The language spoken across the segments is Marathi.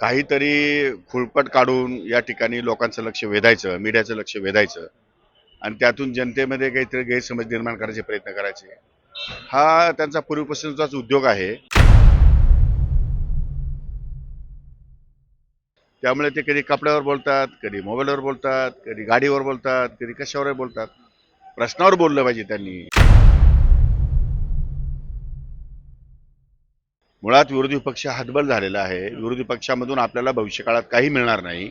काहीतरी खुळपट काढून या ठिकाणी लोकांचं लक्ष वेधायचं मीडियाचं लक्ष वेधायचं आणि त्यातून जनतेमध्ये काहीतरी गैरसमज निर्माण करायचे प्रयत्न करायचे. हा त्यांचा पूर्वीपासूनचाच उद्योग आहे. त्यामुळे ते कधी कपड्यावर बोलतात कधी मोबाईलवर बोलतात कधी गाडीवर बोलतात कधी कशावर बोलतात. प्रश्नावर बोललं पाहिजे त्यांनी. मुळात विरोधी पक्ष हातबल झालेला आहे. विरोधी पक्षामधून आपल्याला भविष्यकाळात काही मिळणार नाही.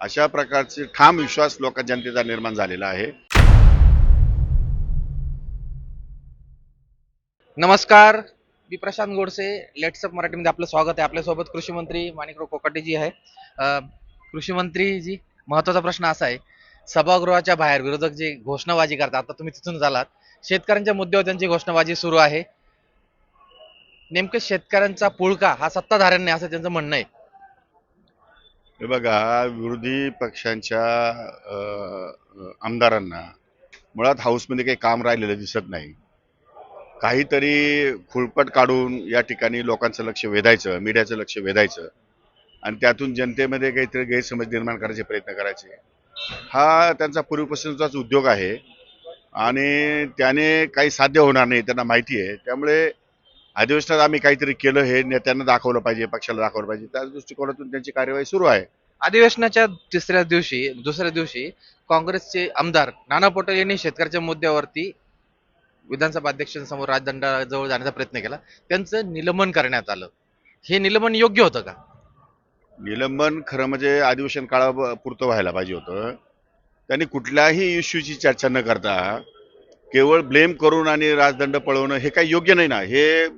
अशा प्रकारचे ठाम विश्वास लोक जनतेचा निर्माण झालेला आहे. नमस्कार. मी प्रशांत गोडसे. लेट्सअप मराठीमध्ये आपलं स्वागत आहे. आपल्यासोबत कृषी मंत्री माणिकराव कोकाटेजी आहे. कृषी मंत्रीजी महत्त्वाचा प्रश्न असा आहे. सभागृहाच्या बाहेर विरोधक जे घोषणाबाजी करतात आता तुम्ही तिथून झालात शेतकऱ्यांच्या मुद्द्यावर त्यांची घोषणाबाजी सुरू आहे. नेमकं शेतकऱ्यांचा पुळका हा सत्ताधाऱ्यांनी असं त्यांचं म्हणणं आहे. हे बघा विरोधी पक्षांच्या आमदारांना मुळात हाऊसमध्ये काही काम राहिलेलं दिसत नाही. काहीतरी खुळपट काढून या ठिकाणी लोकांचं लक्ष वेधायचं मीडियाचं लक्ष वेधायचं आणि त्यातून जनतेमध्ये काहीतरी गैरसमज निर्माण करायचे प्रयत्न करायचे. हा त्यांचा पूर्वीपासूनचाच उद्योग आहे आणि त्याने काही साध्य होणार नाही त्यांना माहिती आहे. त्यामुळे अधिवेशनात आम्ही काहीतरी केलं हे नेत्यांना दाखवलं पाहिजे पक्षाला दाखवलं पाहिजे. त्याच दृष्टिकोनातून त्यांची कार्यवाही सुरू आहे. अधिवेशनाच्या तिसऱ्या दिवशी दुसऱ्या दिवशी काँग्रेसचे आमदार नाना पटोले यांनी शेतकऱ्याच्या मुद्द्यावरती विधानसभा अध्यक्षांसमोर राजदंडाजवळ जाण्याचा प्रयत्न केला. त्यांचं निलंबन करण्यात आलं. हे निलंबन योग्य होतं का? निलंबन खरं म्हणजे अधिवेशन काळापुरतं व्हायला पाहिजे होतं. त्यांनी कुठल्याही इश्यूची चर्चा न करता केवळ ब्लेम करून आणि राजदंड पळवणं हे काही योग्य नाही ना. हे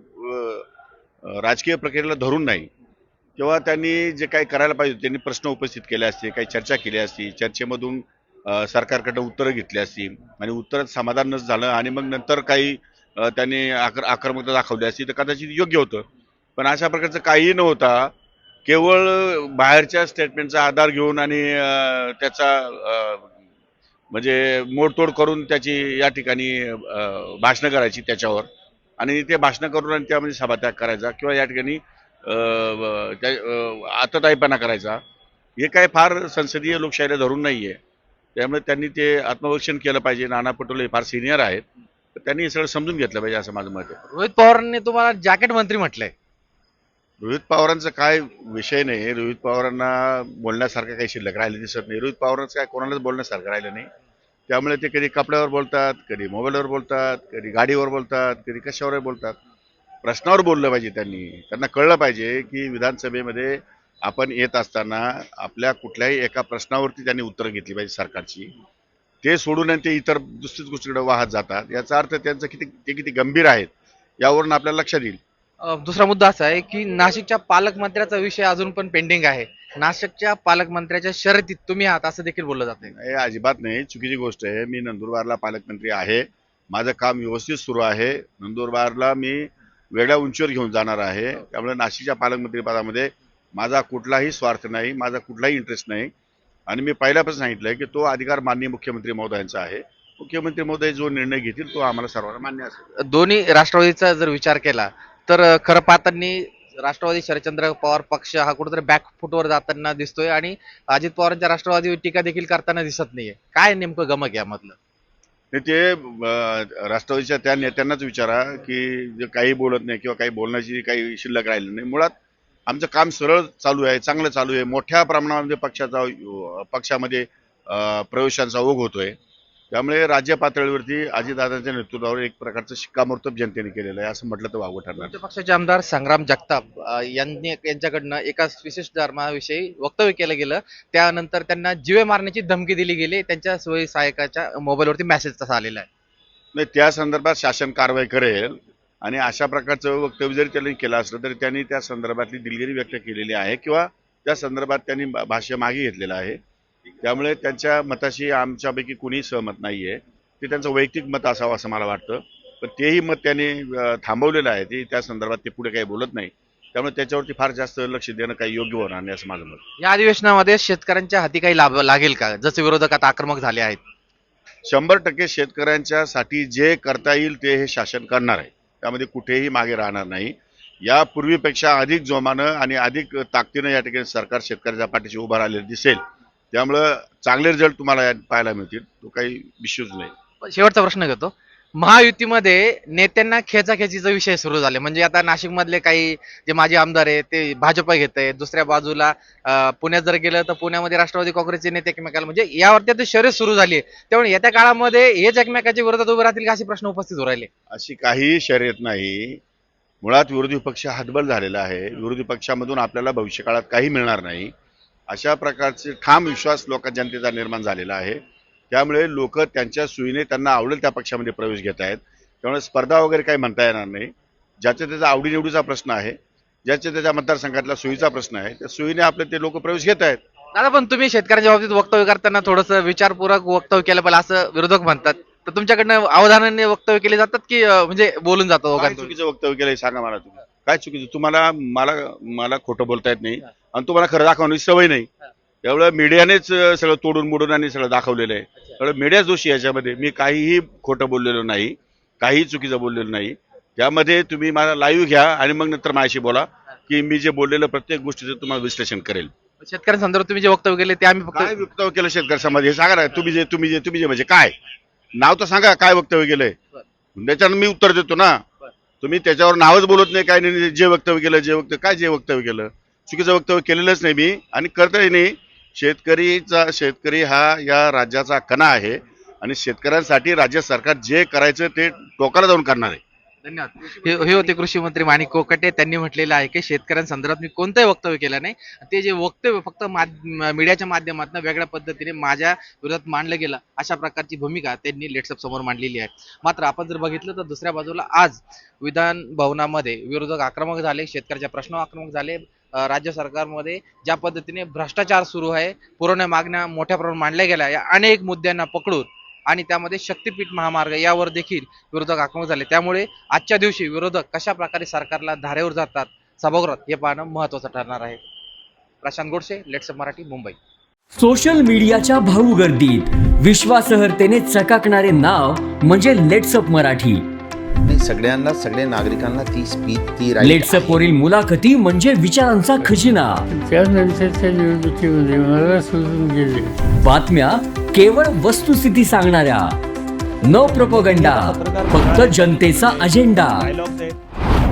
राजकीय प्रक्रियेला धरून नाही. किंवा त्यांनी जे काही करायला पाहिजे त्यांनी प्रश्न उपस्थित केले असते काही चर्चा केली असती चर्चेमधून सरकारकडं उत्तरं घेतली असती आणि उत्तरात समाधान नस झालं आणि मग नंतर काही त्यांनी आक्र आक्रमकता दाखवली असती तर कदाचित योग्य होतं. पण अशा प्रकारचं काहीही नव्हता. केवळ बाहेरच्या स्टेटमेंटचा आधार घेऊन आणि त्याचा म्हणजे मोडतोड करून त्याची या ठिकाणी भाषणं करायची त्याच्यावर. आणि ते भाषणं करून आणि त्यामध्ये सभात्याग करायचा किंवा या ठिकाणी आतताईपणा करायचा. हे काय फार संसदीय लोकशाहीला धरून नाहीये. त्यामुळे त्यांनी ते आत्मविक्षण केलं पाहिजे. नाना पटोले फार सिनियर आहेत. त्यांनी हे सगळं समजून घेतलं पाहिजे असं माझं मत आहे. रोहित पवारांनी तुम्हाला जॅकेट मंत्री म्हटलंय. रोहित पवारांचा काय विषय नाही. रोहित पवारांना बोलण्यासारखं काही शिल्लक राहिलं दिसत नाही. रोहित पवारांचं काय कोणालाच बोलण्यासारखं राहिलं नाही. त्यामुळे ते कधी कपड्यावर बोलतात कधी मोबाईलवर बोलतात कधी गाडीवर बोलतात कधी कशावर बोलतात. प्रश्नावर बोललं पाहिजे त्यांनी. त्यांना कळलं पाहिजे की विधानसभेमध्ये आपण येत असताना आपल्या कुठल्याही एका प्रश्नावरती त्यांनी उत्तरं घेतली पाहिजे सरकारची. ते सोडून ते इतर दुसरीच गोष्टीकडे वाहत जातात. याचा अर्थ त्यांचं किती ते किती गंभीर आहेत यावरून आपल्याला लक्षात येईल दुसरा मुद्दा असा आहे की नाशिकच्या पालकमंत्र्याचा विषय अजून पण पेंडिंग आहे. नाशिकच्या पालकमंत्र्याच्या शर्यतीत तुम्ही आहात असं देखील बोललं जाते हे अजिबात नाही. चुकीची गोष्ट आहे. मी नंदुरबारला पालकमंत्री आहे. माझं काम व्यवस्थित सुरू आहे. नंदुरबारला मी वेगळ्या उंचीवर घेऊन जाणार आहे. त्यामुळे नाशिकच्या पालकमंत्री पदामध्ये माझा कुठलाही स्वार्थ नाही माझा कुठलाही इंटरेस्ट नाही. आणि मी पहिल्यापासून सांगितलंय की तो अधिकार माननीय मुख्यमंत्री महोदयांचा आहे. मुख्यमंत्री महोदय जो निर्णय घेतील तो आम्हाला सर्वांना मान्य असेल. दोन्ही राष्ट्रवादीचा जर विचार केला तर खरं पाहताना राष्ट्रवादी शरदचंद्र पवार पक्ष हा कुठेतरी बॅक फुटवर जाताना दिसतोय आणि अजित पवारांच्या राष्ट्रवादीवर टीका देखील करताना दिसत नाहीये. काय नेमकं गमक यामधलं? ते राष्ट्रवादीच्या त्या नेत्यांनाच विचारा की जे काही बोलत नाही किंवा काही बोलण्याची काही शिल्लक राहिली नाही. मुळात आमचं काम सरळ चालू आहे चांगलं चालू आहे. मोठ्या प्रमाणामध्ये पक्षाचा पक्षामध्ये प्रवेशांचा ओघ होतोय. त्यामुळे राज्य पातळीवरती अजितदादांच्या नेतृत्वावर एक प्रकारचं शिक्कामोर्तब जनतेने केलेलं आहे असं म्हटलं तर वावगं ठरणार. पक्षाचे आमदार संग्राम जगताप अं, यांनी यांच्याकडनं एका विशिष्ट धर्माविषयी वक्तव्य केलं गेलं. त्यानंतर त्यांना जीवे मारण्याची धमकी दिली गेली. त्यांच्या सोयी सहायकाच्या मोबाईलवरती मेसेज तसा आलेला आहे. नाही त्या संदर्भात शासन कारवाई करेल आणि अशा प्रकारचं वक्तव्य जरी त्यांनी केलं असलं तरी त्यांनी त्या संदर्भातली दिलगिरी व्यक्त केलेली आहे किंवा त्या संदर्भात त्यांनी भा- भाष्य मागे घेतलेलं आहे. त्यामुळे त्यांच्या मताशी आमच्यापैकी कुणीही सहमत नाहीये. ते त्यांचं वैयक्तिक मत असावं असं मला वाटतं. पण तेही मत त्यांनी थांबवलेलं आहे. ते त्या संदर्भात ते पुढे काही बोलत नाही. त्यामुळे त्याच्यावरती फार जास्त लक्ष देणं काही योग्य होणार नाही असं माझं मत. या अधिवेशनामध्ये शेतकऱ्यांच्या हाती काही लाभ लागेल का? जसे विरोधक आता आक्रमक झाले आहेत. शंभर टक्के शेतकऱ्यांच्यासाठी जे करता येईल ते हे शासन करणार आहे. त्यामध्ये कुठेही मागे राहणार नाही. यापूर्वीपेक्षा अधिक जोमानं आणि अधिक ताकदीनं या ठिकाणी सरकार शेतकऱ्याच्या पाठीशी उभं राहिलेलं दिसेल. त्यामुळं चांगले रिझल्ट तुम्हाला पाहायला मिळतील. तो काही इश्यूज नाही. शेवटचा प्रश्न घेतो. महायुतीमध्ये नेत्यांना खेचाखेचीचा विषय सुरू झाले. म्हणजे आता नाशिक मधले काही जे माजी आमदार आहेत ते भाजप घेत आहेत. दुसऱ्या बाजूला अं, पुण्यात जर गेलं तर पुण्यामध्ये राष्ट्रवादी काँग्रेसचे नेते एकमेकाला म्हणजे यावरती आता शर्यत सुरू झाली आहे. त्यामुळे येत्या काळामध्ये हेच एकमेकाच्या विरोधात उभे राहतील का असे प्रश्न उपस्थित होऊ राहिले? अशी काही शर्यत नाही. मुळात विरोधी पक्ष हातबल झालेला आहे. विरोधी पक्षामधून आपल्याला भविष्यकाळात काही मिळणार नाही. अशा प्रकारचे ठाम विश्वास लोक जनतेचा निर्माण झालेला आहे. त्यामुळे लोक त्यांच्या सोयीने त्यांना आवडेल त्या पक्षामध्ये प्रवेश घेत आहेत. त्यामुळे स्पर्धा वगैरे काही म्हणता येणार नाही. ज्याच्या त्याचा आवडीनिवडीचा प्रश्न आहे. ज्याच्या त्याच्या मतदारसंघातला सोयीचा प्रश्न आहे. त्या सोयीने आपले ते लोक प्रवेश घेत आहेत. दादा पण तुम्ही शेतकऱ्यांच्या बाबतीत वक्तव्य करताना थोडंसं विचारपूर्वक वक्तव्य केलं पाहिजे असं विरोधक म्हणतात. तर तुमच्याकडनं अवधानाने वक्तव्य केले जातात की म्हणजे बोलून दोघांतून? चुकीचं वक्तव्य केलंय सांगा मला तुम्ही. काय चुकीचं तुम्हाला मला मला खोटं बोलता येत नाही. आणि तुम्हाला खरं दाखवण्याची सवय नाही. त्यामुळे मीडियानेच सगळं तोडून मोडून आणि सगळं दाखवलेलं आहे. त्यामुळे मीडिया दोषी याच्यामध्ये. मी काहीही खोटं बोललेलो नाही. काहीही चुकीचं बोललेलो नाही. त्यामध्ये तुम्ही मला लाईव्ह घ्या आणि मग नंतर माझ्याशी बोला की मी जे बोललेलं प्रत्येक गोष्टीचं तुम्हाला विश्लेषण करेल. शेतकऱ्यांसंदर्भात तुम्ही जे वक्तव्य केले ते आम्ही काय वक्तव्य केलं शेतकरी समाज? हे सांगा ना तुम्ही जे तुम्ही जे तुम्ही जे म्हणजे काय? नाव तर सांगा काय वक्तव्य केलंय? त्याच्यानं मी उत्तर देतो ना. तुम्ही त्याच्यावर नावच बोलत नाही काय नाही जे वक्तव्य केलं जे वक्तव्य काय जे वक्तव्य केलं? चुकीचं वक्तव्य केलेलंच नाही मी. आणि करतही नाही. शेतकरीचा शेतकरी हा या राज्याचा कणा आहे. आणि शेतकऱ्यांसाठी राज्य सरकार जे करायचं ते टोकाला जाऊन करणार आहे. धन्यवाद. हे हे होते कृषी मंत्री माणिक कोकटे. त्यांनी म्हटलेलं आहे की शेतकऱ्यांसंदर्भात मी कोणतंही वक्तव्य केलं नाही. ते जे वक्तव्य फक्त मीडियाच्या माध्यमातून वेगळ्या पद्धतीने माझ्या विरोधात मांडलं गेलं अशा प्रकारची भूमिका त्यांनी लेट्सअप समोर मांडलेली आहे. मात्र आपण जर बघितलं तर दुसऱ्या बाजूला आज विधान भवनामध्ये विरोधक आक्रमक झाले शेतकऱ्याच्या प्रश्न आक्रमक झाले. राज्य सरकारमध्ये ज्या पद्धतीने भ्रष्टाचार सुरू आहे पुरवण्या मागण्या मोठ्या प्रमाणात मांडल्या गेल्या. या अनेक मुद्द्यांना पकडून आणि त्यामध्ये शक्तीपीठ महामार्ग यावर देखील विरोधक आक्रमक झाले. त्यामुळे आजच्या दिवशी विरोधक कशा प्रकारे सरकारला धारेवर जातात सभागृहात हे पाहणं महत्वाचं ठरणार आहे. प्रशांत गोडसे लेट्स मराठी मुंबई. सोशल मीडियाच्या भाऊ गर्दीत विश्वासार्हतेने चकाकणारे नाव म्हणजे लेट्सअप मराठी. नाही सगळ्यांना सगळ्या नागरिकांना ती स्पीच ती लेट्सअप वरील मुलाखती म्हणजे विचारांचा खजिना. बातम्या केवळ वस्तुस्थिती सांगणाऱ्या. न प्रपोगंडा फक्त जनतेचा अजेंडा.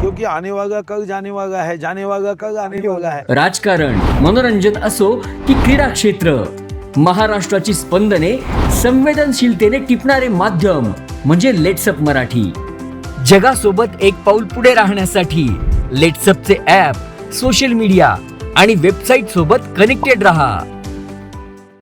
क्योंकि आने वाला कल जाने वाला है जाने वाला कल आने वाला है. राजकारण मनोरंजन असो की क्रीडा क्षेत्र महाराष्ट्राची स्पंदने संवेदनशीलतेने टिपणारे माध्यम म्हणजे लेट्सअप मराठी. जगासोबत एक पाऊल पुढे राहण्यासाठी लेट्सअपचे ॲप सोशल मीडिया आणि वेबसाईट सोबत कनेक्टेड रहा.